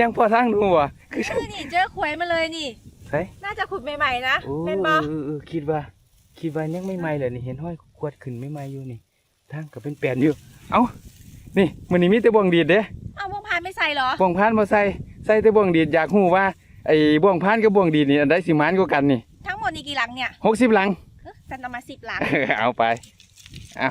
ยังพอทางหนูวะคือคือนี่เจอขวยมาเลยนี่ใช่น่าจะขุดใหม่ๆนะโอ้เป็นบ่เออเออคิดว่า คิดว่ายังไม่ไหม่เลยนี่เห็นห้อยขวดขึ้นไม่ไหม่อยู่นี่ทางก็เป็นแปลนอยู่ เอ้านี่มันนี้มีแต่บ่วงดีดเด้เอาวงพานไม่ใส่เหรอบ่วงพานบ่ใส่ใส่แต่บ่วงดีดอยากฮู้ว่าไอ้บ่วงพานกับบ่วงดีดนี่อันใดสิมานกว่ากันนี่ทั้งหมดนี่กี่หลังเนี่ย60หลังเอ้อจันเอามาสิบหลัง เอาไป เอา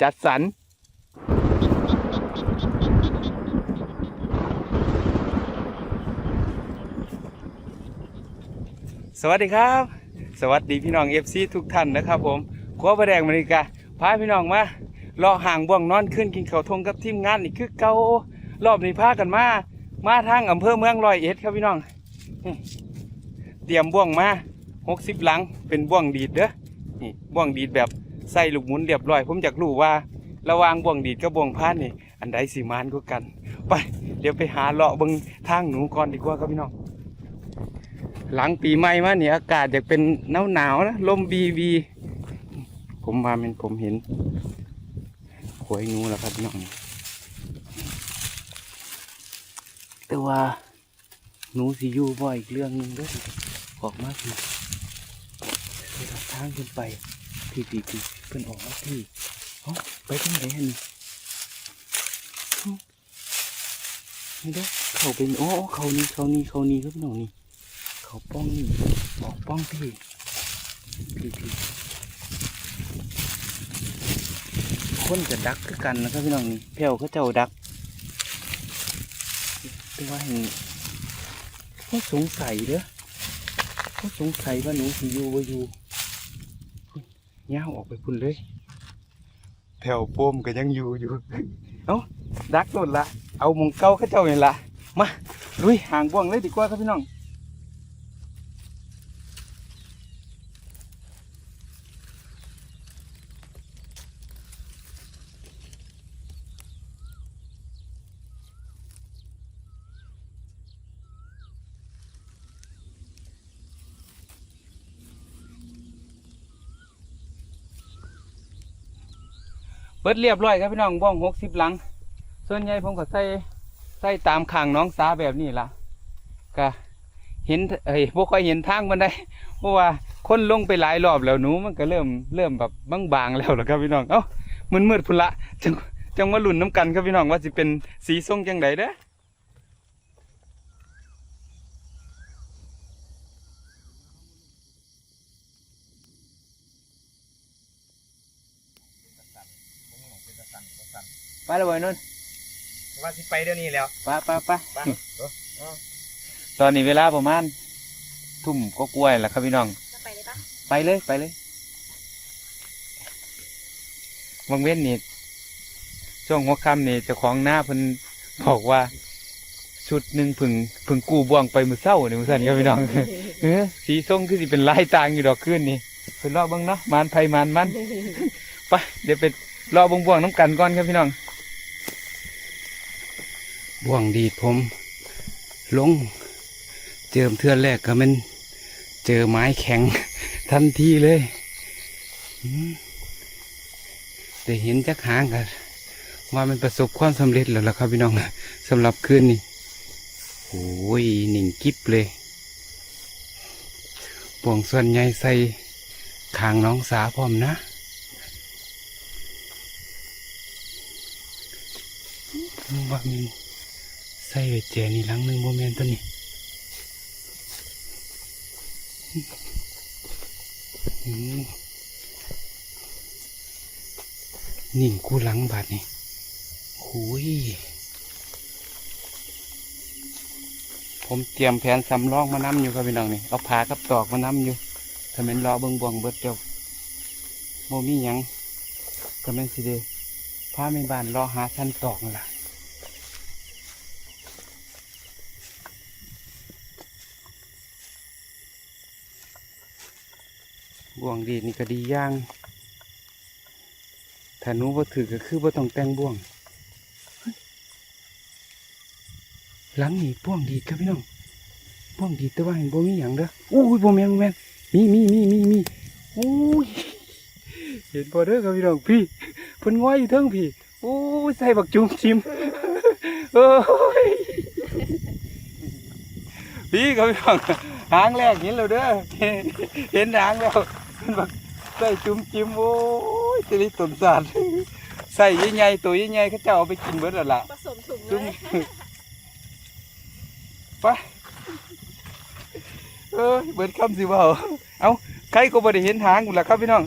จัดสรร สวัสดีครับ สวัสดีพี่น้องเอฟซีทุกท่านนะครับ ผมครัวประแดงมริกาพาพี่น้องมาเลาะห่างบ่วงนอนขึ้นกินข้าวทงกับทีมงานนี่คือเก่ารอบนี้พากันมา มาทางอำเภอเมืองร้อยเอ็ดครับพี่น้องเตรียมบ่วงมา60หลังเป็นบ่วงดีดเด้อนี่บ่วงดีดแบบใส่ลูกหมุนเรียบร้อย ผมอยากรู้ว่า ระวางบ่วงดีดกับบ่วงพานนี่ อันใดสิมานกว่ากัน ไป เดี๋ยวไปหาเลาะบิ่งทางหนูก่อนดีกว่าครับพี่น้อง หลังปีใหม่มาเนี่ยอากาศอยากเป็นหนาวหนาวนะลมบีบีผมมาเป็นผมเห็นหวยงูแล้วครับน้องแต่ว่าหนูสิอยู่บ่อีกเรื่องหนึงด้วยออกมาสิไปทางทางขึ้นไปพี่พี่พี่เพิ่นออกมาพี่เอ้าไปทางไหนนี่นี่เด้อเขาเป็นอ้โอ้เขานี่เขานี่เขานี่ครับน้องนี่ เขาป้องนี่ออกป้องพี่พี่พี่คนจะดักคือกันนะครับพี่น้องนี่แผ่วเขาเจ้าดักแต่ว่าเห็นก็สงสัยเด้อก็สงสัยว่าหนูสิอยู่บ่อยู่ย่าออกไปพุ่นเลย แถวโปมก็ยังอยู่อยู่ เอ้าดักโดนละ เอามงเก้าเข้าเจ้าเห็นละมาลุยห่างบ่วงเลยดีกว่าครับพี่น้อง เบิดเรียบร้อยครับพี่น้องบ้องหกสิบหลัง ส่วนใหญ่ผมก็ใส่ใส่ตามข้างน้องสาแบบนี้ล่ะก็เห็นเอ้ยพวกค่อยเห็นทางมันได้เพราะว่าคนลงไปหลายรอบแล้วหนูมันก็เริ่มเริ่มแบบบางๆแล้วล่ะครับพี่น้องเอ้ามืดมืดๆพุ่นละจังจังมาลุ่นน้ำกันครับพี่น้องว่าจะเป็นสีส้มจังไดเด้อ ไปแล้วบ่อยนุ่นว่าสิไปเดี๋ยวนี้แล้ว ไปไปไปไป ตอนนี้เวลาประมาณทุ่มก็กล้วยๆแหละครับพี่น้อง จะไปเลยปะไปเลยไปเลยวังเว้นนี่ช่วงหัวค่ำนี่เจ้าของหน้าเพิ่นบอกว่า ชุดหนึ่งผึ่งผึ่งกู้บ่วงไปมือเศร้านี่มือสั่นครับพี่น้อง เออสีส้มคือสิเป็นลายต่างอยู่ดอกขึ้นนี่เพิ่นรอเบิ่งเนาะมานไผมานมัน ไปเดี๋ยวไป รอบิ่งบ่วงน้ำกันก่อนครับพี่น้องบ่วงดีดผม ลง เจิมเทือนแรกก็มันเจอไม้แข็ง ทันทีเลยแต่เห็นจักหางกันว่ามันประสบความสำเร็จแล้วล่ะครับพี่น้องสำหรับคืนนี้โอ้ยหนิ่งกิบเลยปวงส่วนใหญ่ใส่ขางน้องสาพร้อมนะ ว่ามันใส่ไว้แจนี่หลังหนึ่งโมเมนต์ตัวนี้นิ่งกูหลังบาดนี่หุยผมเตรียมแผนสำรองมานำอยู่ครับพี่น้องนี่เอาผากับตอกมานำอยู่ถ้าแมันรอเบิ่งบวงเบิดเดียวโมมีหยังก็แม่นสิเดพาแม่บานรอหาท่านตอกนั่นล่ะ บ่วงดีนี่ก็ดีย่างถ้าหนูบ่ถือก็คือบ่ต้องแต่งบ่วงหลังนี่บ่วงดีครับพี่น้องบ่วงดีแต่ว่าเห็นบ่มีหยังเด้ออู้ยบ่แม่นบ่แม่นมีมีมีมีมีอู้ยเห็นบ่เด้อครับพี่น้องพี่เพิ่นง้อยอยู่เทิงพี่อู้ยใส่บักจุ่มชิมโอ้ยพี่ครับพี่น้องหางแรกเห็นแล้วเด้อเห็นหางแล้ว บบใส่จุ่มจิ้มโอ้ยจะได้ต้นสาดใส่ใหญ่ๆตัวใหญ่ๆเขาเจ้าเอาไปกินเบิดแล้วล่ะผสมถุงเลจุ่มยไปเอ้ยเบิดคำสิเว่าเอาใครก็บ่ได้เห็นหางกูล่ะครับพี่น้อง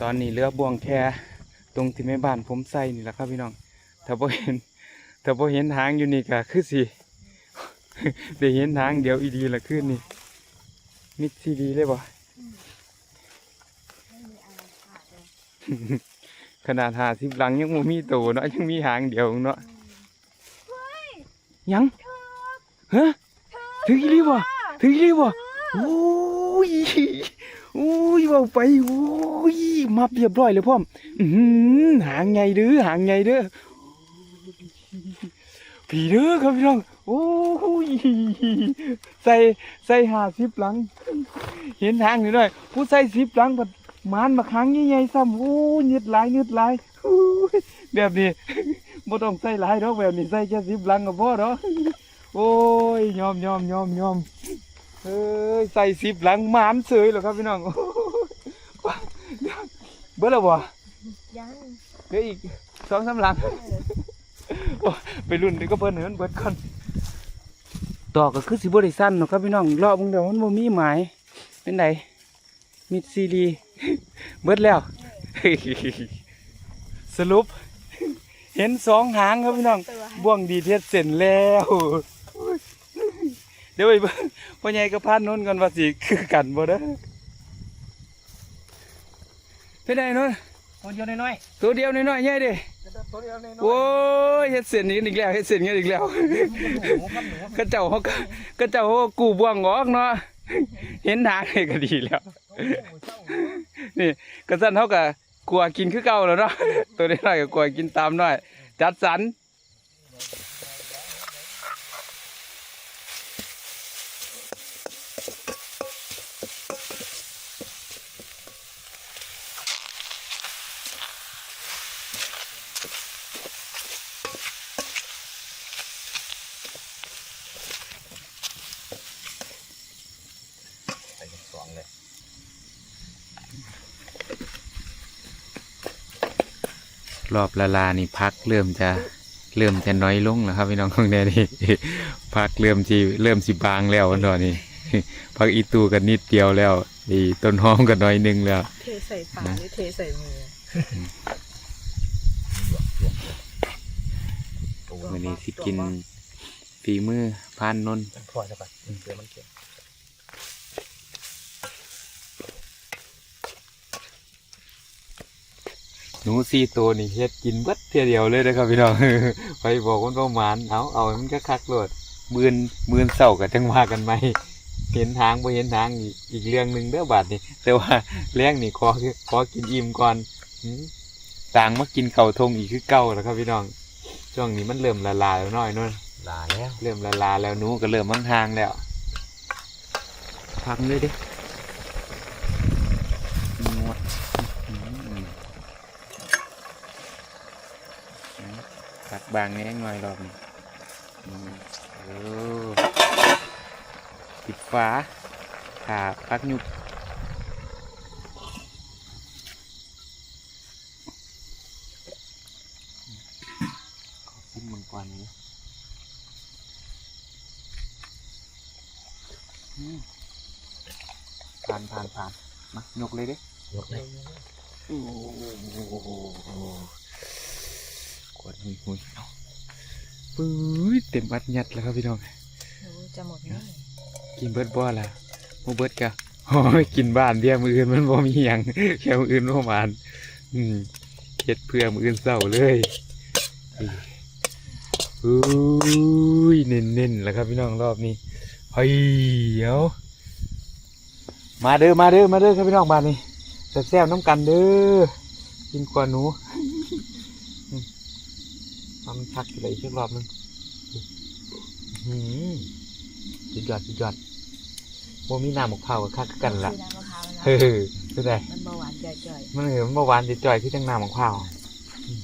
ตอนนี้เรือบ่วงแค่ตรงที่แม่บ้านผมใส่นี่แหละครับพี่น้อง ถ้าบ่เห็น ถ้าบ่เห็นหางอยู่นี่ก็คือสิได้เห็นหางเดี๋ยวอีดีละขึ้นนี่ มิดซีดีเลยบ่ขนาดหาสิบหลังยังบ่มีโตเนาะยังมีหางเดียวเนาะยังฮะถึงอีหลีบ่ถึงอีหลีบ่โอ้ยโอ้ยเว้าไปโอ้ยมาเรียบร้อยเลยพ่อมอื้อหือหางใหญ่เด้อหางใหญ่เด้อ ผีเด้อครับพี่น้อง โอ้ยใส่ใส่หาสิบหลัง เห็นหางอยู่หน่อยผู้ใส่สิบหลังบัดหมานมาค้างใหญ่ๆซ้ำโอ้ยยืดหลายยืดหลายโอ้ยแบบนี้บ่ต้องใส่หลายดอกแบบนี้ใส่แค่สิบหลังก็พอดอกโอ้ยยอมยอมยอมยอมเอ้ยใส่สิบหลังหมานเสยเหรอครับพี่น้องโอ้ยเบิดแล้วบ่ยังเหลืออีกสองสามหลังโอ้ย ไปรุ่นนี่ก็เพิ่นเหินเบิดก่อนต่อก็คือสิบ่ได้สั้นเนาะครับพี่น้องรอบมึงเดี๋ยวมันบ่มีหมายเป็นไดมิดซีรีเบิดแล้ว สรุป เห็นสองหางครับพี่น้องตัวบ่วงดีเทศเสร็จแล้วเดี๋ยวไปเบิ่งพ่อใหญ่กับพานนนท์กันว่าสิคือกันบ่เด้อเป็นไงนนท์ตัวเดียวน้อยตัวเดียวน้อยๆใหญ่เด้ ๆตัวเดียวน้อยโอ้ยเฮ็ดเส้นนี้อีกแล้วเฮ็ดเส้นกันอีกแล้วๆหนูครับหนูก็เจ้าเขาก็ก็เจ้าเขาก็กูบ่วงออกเนาะเห็นทางนี่ก็ดีแล้ว นี่ก็สั่นเขาก็กลัวกินคือเก่าแล้วเนาะตัวน้อยๆก็กลัวกินตามน้อย จัดสรร รอบละลานี่พักเริ่มจะเริ่มจะน้อยลงแล้วครับพี่น้องของแน่นี่พักเริ่มจีเริ่มสิบางแล้ววันนี้พักอีตูกันนิดเดียวแล้วอีต้นหอมกันน้อยหนึงแล้วเทใส่ฝาหรือเทใส่มือวันนี้สิกินฝีมือพานนนท์พอจะไปเดี๋ยวมันเก็บ หนูสี่ตัวนี่เฮ็ดกินเบัดเทียเดียวเลยนะครับพี่น้องไปบอกคนประมาณเอาเอาให้มันก็คักโลดมืนมืนเศร้ากับจังว่ากันไหมเห็นทางบ่เห็นทางอีกอีกเรื่องหนึ่งเด้อบาดนี่แต่ว่าแรงนี่ขอขอกินอิ่มก่อนหืมต่างมากินเข่าวทงอีกคือเก่าแล้วครับพี่น้องช่วงนี้มันเริ่มละลายแล้วน้อยนู่นลาแล้วเริ่มละลายแล้วหนูก็เริ่มห่างๆแล้วพักเลยดิงวดอื้อหือพัก บางแน่หน่อยรอบนี้อืมโอ้ปิดฟ้าขาพักยุบขอกินมังกรนี้ผ่านผ่านผ่านมายกเลยเด้ยกเลยโอ้โห กดหุยหุยเปื้ยเต็มอัดยัดแล้วครับพี่น้องจะหมดนี่กินเบิร์ดบ่ล่ะโมเบิร์ดกะโอ้ยกินบ้านเดียวมืออื่นมันบ่มีหยังแค่มืออื่นประมาณอืมเฮ็ดเพื่อมืออื่นเศร้าเลยอุ้ยเน้นๆแล้วครับพี่น้องรอบนี้เฮ้ยเดี๋ยวมาเด้อมาเด้อมาเด้อครับพี่น้องบ้านนี้แซ่บๆน้ำกันเด้อกินกว่าหนู มันพักอะไรอีกสักรอบหนึงอื้อหือสุดยอดสุดยอดโมมีน้ำหมกเผาวกับคักกันละซื้อน้ำมะพร้าวนะเฮ้ยเป็นไงมันเบาหวานจ่อยมันเหมือนเมื่อวานติดจ่อยที่จังน้ำหมกเผาวอืม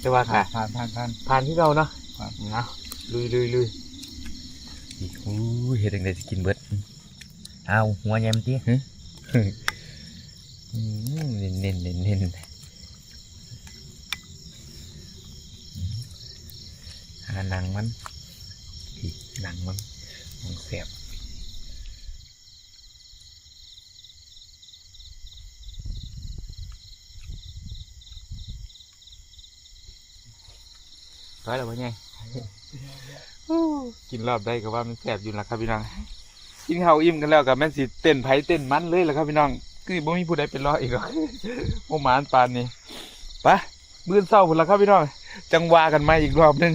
แต่ว่าค่ะผ่านผ่านผ่านผ่านที่เราเนาะครับเนาะลุยลุยลุยอีกโอ้ยเฮ็ดจังได๋สิกินเบิดเอาหัวแยมติอืมเน้นเน้นเน้นเน้น หาหนัง มันอีกหนังมันมันแซ่บร้อยแล้ววะไงกินรอบได้ก็ว่ามันแสบอยู่แล้วครับพี่น้อง กินข้าวอิ่มกันแล้วกับแม่นสิเต้นไผเต้นมันเลยแหละครับพี่น้อง คือบ่มีผู้ใดเป็นรออีกหรอกโมหมานปานนี้ไปะมื้อเศร้าพุ่นละครับพี่น้อง จังวากันมาอีกรอบหนึง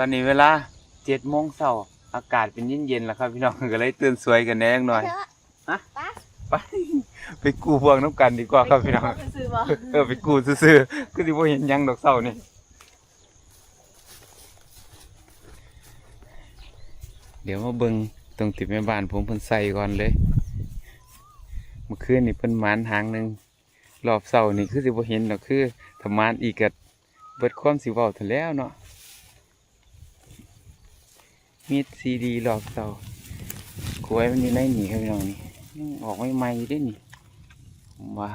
อนนี้เวลาเจ็ดโมงเช้าอากาศเป็นเย็นๆแล้วครับพี่น้องก็เลยตื่นสวยกันแน่หน่อย ฮะไปไปกู้พวงน้ำกันดีกว่าครับพี่น้อง ไปซื้อมาเออไปกู้ซื่อๆคือที่ว่าเห็นหยังดอกเศร้านี่เดี๋ยวมาเบิ่งตรงติดแม่บ้านผมเพิ่นใส่ก่อนเลยเมื่อคืนนี่เพิ่นหมานหางหนึ่งรอบเศร้านี่คือสิบ่เห็นดอกคือถ้ามานอีกก็เบิดความสิเว้าทันแล้วเนาะ มีดซีดีหลอกเต่ากล้วยมันอยู่ในนี่ครับพี่น้องนี่ยังออกไม่ใหม่ด้นี่มว่า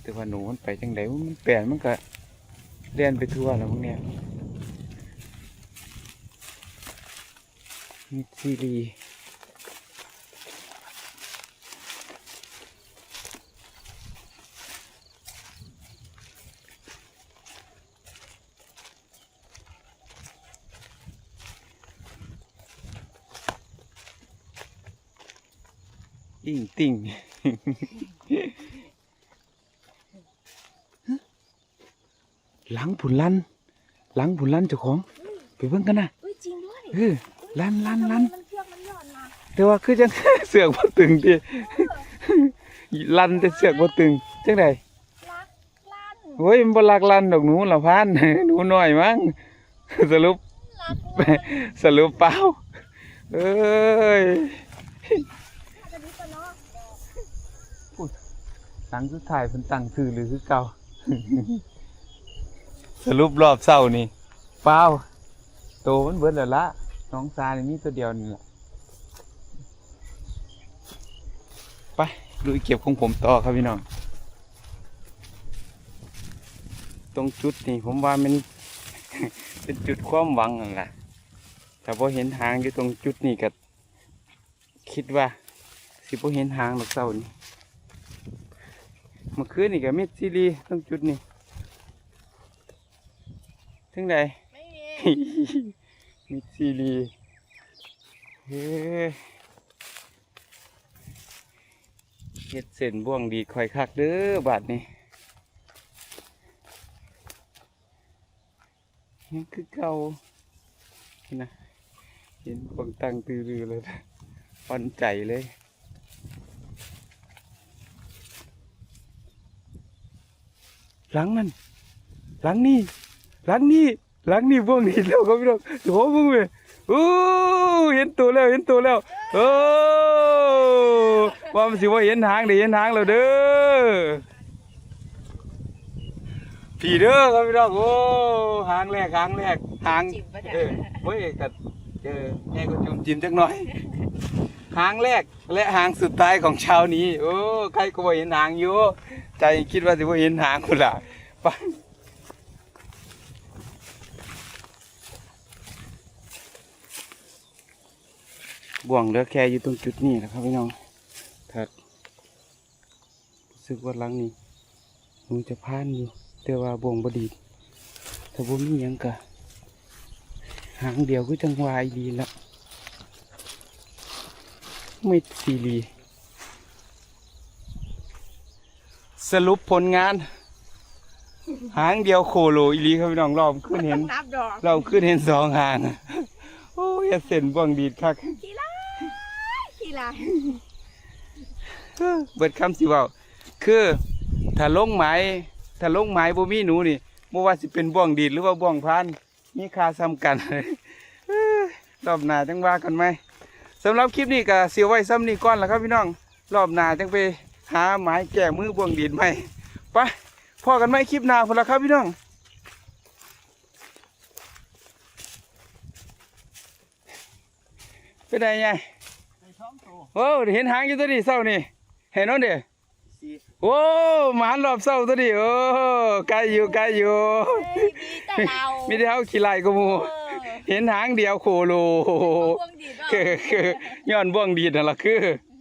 แต่ว่าหนูมันไปจังไดมันแปลนมันก็เล่นไปทั่วแล้วพวกเนี้ยมิดซีรี อิงติ่งหลังผุนลันหลังผุนลันเจ้าของ ไปเบิ่งกันนะอุ้ยจริงด้วยเออลันลันลันมันเชือกมันหย่อนมาแต่ว่าคือจัง เสือกบ่ตึงดิลันแต่เสือกบ่ตึงจังไดลักลั่นโอ้ยมันบ่ลักลันดอกหนูละพานหนูน้อยมั้งสรุปลักลั่นสรุปเปล่าเอ้ย อาจจะดีกว่าเนาะ หลังสุดท้ายเพิ่นตั้งชื่อหรือคือเก่า สรุปรอบเช้านี่เปล่าโตมันเบิดแล้วละน้องซานี่มีตัวเดียวนี่แหละไปลุยเก็บของผมต่อครับพี่น้อง ตรงจุดนี่ผมว่ามัน เป็นจุดความหวังนั่นแหละแต่พอเห็นหางอยู่ตรงจุดนี้ก็คิดว่า สิพอเห็นหางหรอกเศร้านี่ เมื่อคืนนี่ก็เม็ดซีรีส์ตรงจุดนี้ถึงใดไม่มีมิดซีรีส์เฮ้เฮ็ดเส้นบ่วงดีคอยคักเด้อบาดนี้ยังคือเก่านี่นะเห็นบางตั้งตือรือเลยนะปันใจเลย หลังนั่นหลังนี่หลังนี่หลังนี่พวกนี้แล้วก็พี่น้องโอ้มึงเว้ยโอ้เห็นตัวแล้วเห็นตัวแล้วโอ้ว่ามันสิว่าเห็นหางเด้เห็นหางแล้วเด้อพี่เด้อครับพี่น้องโอ้หางแรกหางแรกหางจิบปะเนี่ยเออเฮ้ยกัดเออแม่ก็จุ่มจิ้มจักหน่อย หางแรกและหางสุดท้ายของเช้านี้ โอ้ใครก็บ่เห็นหางอยู่ใจคิดว่าสิบ่เห็นหางคุณล่ะไปบ่วงเหลือแค่อยู่ตรงจุดนี้แหละครับพี่น้องถ้ารู้สึกว่าหลังนี้หนูจะพานอยู่แต่ว่าบ่วงบดีถ้าบ่มีหยังกะหางเดียวก็จังวายดีแล้ว ไม่ซีรีส์สรุปผลงาน หางเดียวโคโลอีหลีครับพี่น้องรอบขึ้นเห็นนับดอกรอบขึ้นเห็นสองหางโอ้ยเส้นบ่วงดีดคักขี้ลายขี้ลายเบิดคำสิเว่าคือถ้าลงไม้ถ้าลงไม้บ่มีหนูนี่บ่ว่าสิเป็นบ่วงดีดหรือว่าบ่วงพานมีค่าซ้ำกันเอ้ยรอบหน้าจังว่ากันไหม สำหรับคลิปนี้ก็เสียไว้ซ้ำนี้ก่อนแล้วครับพี่น้อง รอบหน้าจังไปหาไม้แก่มือบวงดินไหมไปพอกันไหมคลิปหน้าพอละครับพี่น้องเป็นไงไงโอ้เห็นหางอยู่ตัวนี้เศร้านี่เห็นน้องเด้โอ้หมานรอบเศร้าตัวนี้โอ้ไกลอยู่ไกลอยู่เฮ้ยมีแต่เรามีแต่เขาขี้ไล่ก็มู เออเห็นหางเดียวโคโลพวงดีดคือคือย้อนบ่วงดีดนั่นล่ะคืออื